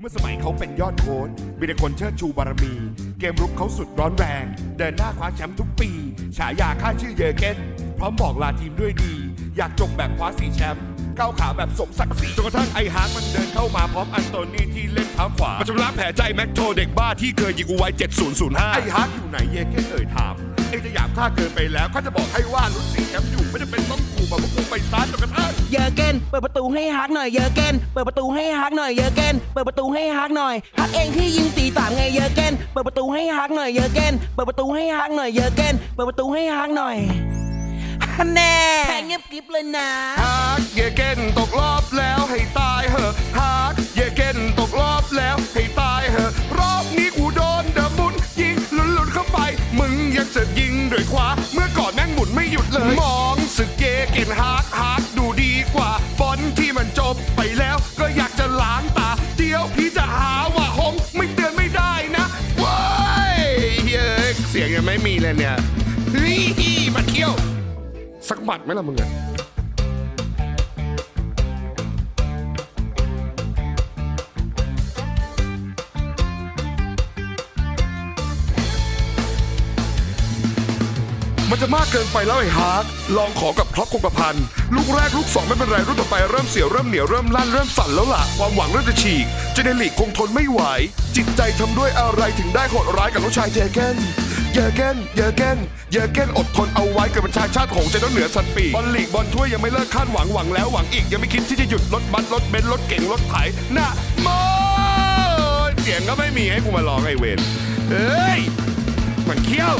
เมื่อสมัยเขาเป็นยอดโค้ชมีแต่คนเชิดชูบารมี เกมรุกเขาสุดร้อนแรง เดินหน้าคว้าแชมป์ทุกปี ฉายาค่าชื่อเยอเกนพร้อมบอกลาทีมด้วยดี อยากจบแบบคว้าสี่แชมป์ก้าวขาแบบสมศักดิ์ศรีจนกระทั่งไอ้ฮาร์ดมันเดินเข้ามาพร้อมอันโตนีที่เล่นเท้าขวามาชำระแผลใจแม็กโทเด็กบ้าที่เคยยิงกูไว้7005ไอ้ฮาร์ดอยู่ไหนเยเกนเอ่ยถาม เองจะหยาบท่าเกินไปแล้วก็จะบอกให้ว่าลุ้นสี่แชมป์อยู่ไม่ได้เป็นต้องขู่แบบพวกกูไปซ้ายจนกระทั่งเยอร์เกนเปิดประตูให้ฮักหน่อยเยอร์เกนเปิดประตูให้ฮักหน่อยเยอร์เกนเปิดประตูให้ฮักหน่อยฮักเองที่ยิงตีสามไงเยอร์เกนเปิดประตูให้ฮักหน่อยเยอร์เกนเปิดประตูให้ฮักหน่อยเยอร์เกนเปิดประตูให้ฮักหน่อยฮันแน่แพงเงียบกริบเลยนะฮากเยเกนตกรอบแล้วให้ตายเหอะฮาก เลยเนี่ยเฮ้ยมาเที่ยว สักบัตรไหมล่ะมึงอะ มันจะมากเกินไปแล้วไอ้ฮาร์ดลองขอกับพร็อพคงกระพันลูกแรกลูกสองไม่เป็นไรลูกต่อไปเริ่มเสียวเริ่มเหนียวเริ่มลั่นเริ่มสั่นแล้วล่ะความหวังเริ่มจะฉีกเจเนลิกคงทนไม่ไหว จิตใจทำด้วยอะไรถึงได้โหดร้ายกับน้องชายเจเกนเยอเกนเยอเกนเยอเกนอดทนเอาไว้เกิดเป็นชายชาติของใจต้องเหนือสันปีบอลลีกบอลถ้วยยังไม่เลิกคาดหวังหวังแล้วหวังอีกยังไม่คิดที่จะหยุดรถบัสรถเบนซ์รถเก่งรถไถน่ะโมเสียงก็ไม่มีให้กูมาลองไอเวนเอ้ยมันเขี้ยว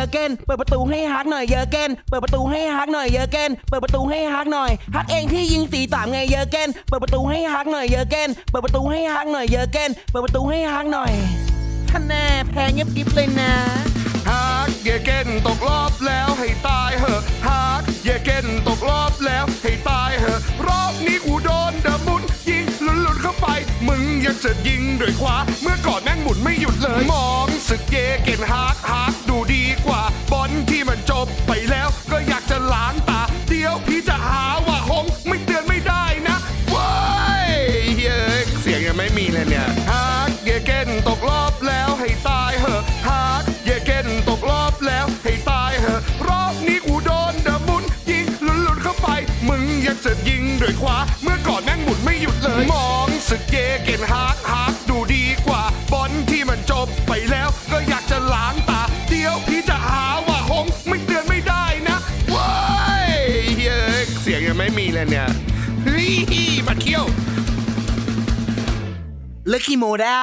อร์เกนเปิดประตูให้ฮักหน่อยเยอร์เกนเปิดประตูให้ฮักหน่อยเยอร์เกนเปิดประตูให้ฮักหน่อยฮักเองที่ยิงตีสามไงเยอร์เกนเปิดประตูให้ฮักหน่อยเยอร์เกนเปิดประตูให้ฮักหน่อยเยอร์เกนเปิดประตูให้ฮักหน่อยฮันแน่แพงเงียบกริบเลยนะฮากเยเกนตกรอบแล้วให้ตายเหอะฮากเยเกนตกรอบแล้วให้ตายเหอะรอบนี้กูโดนเดอะบุนยิงหลุนๆเข้าไป มึงยังจะยิงด้วยขวา เมื่อก่อนแม่งหมุนไม่หยุดเลยมองสึกเยเกนฮากฮาก ยิงด้วยขวา เมื่อก่อนแม่งหมุนไม่หยุดเลย มองสึกเยเกนฮากฮากดูดีกว่า บอลที่มันจบไปแล้ว ก็อยากจะล้างตา เดี๋ยวพี่จะหาว่าหงไม่เตือนไม่ได้นะว้ายเฮ้ยเสียงยังไม่มีเลยเนี่ยเฮ้ยมาเที่ยวเลิกขี้โมได้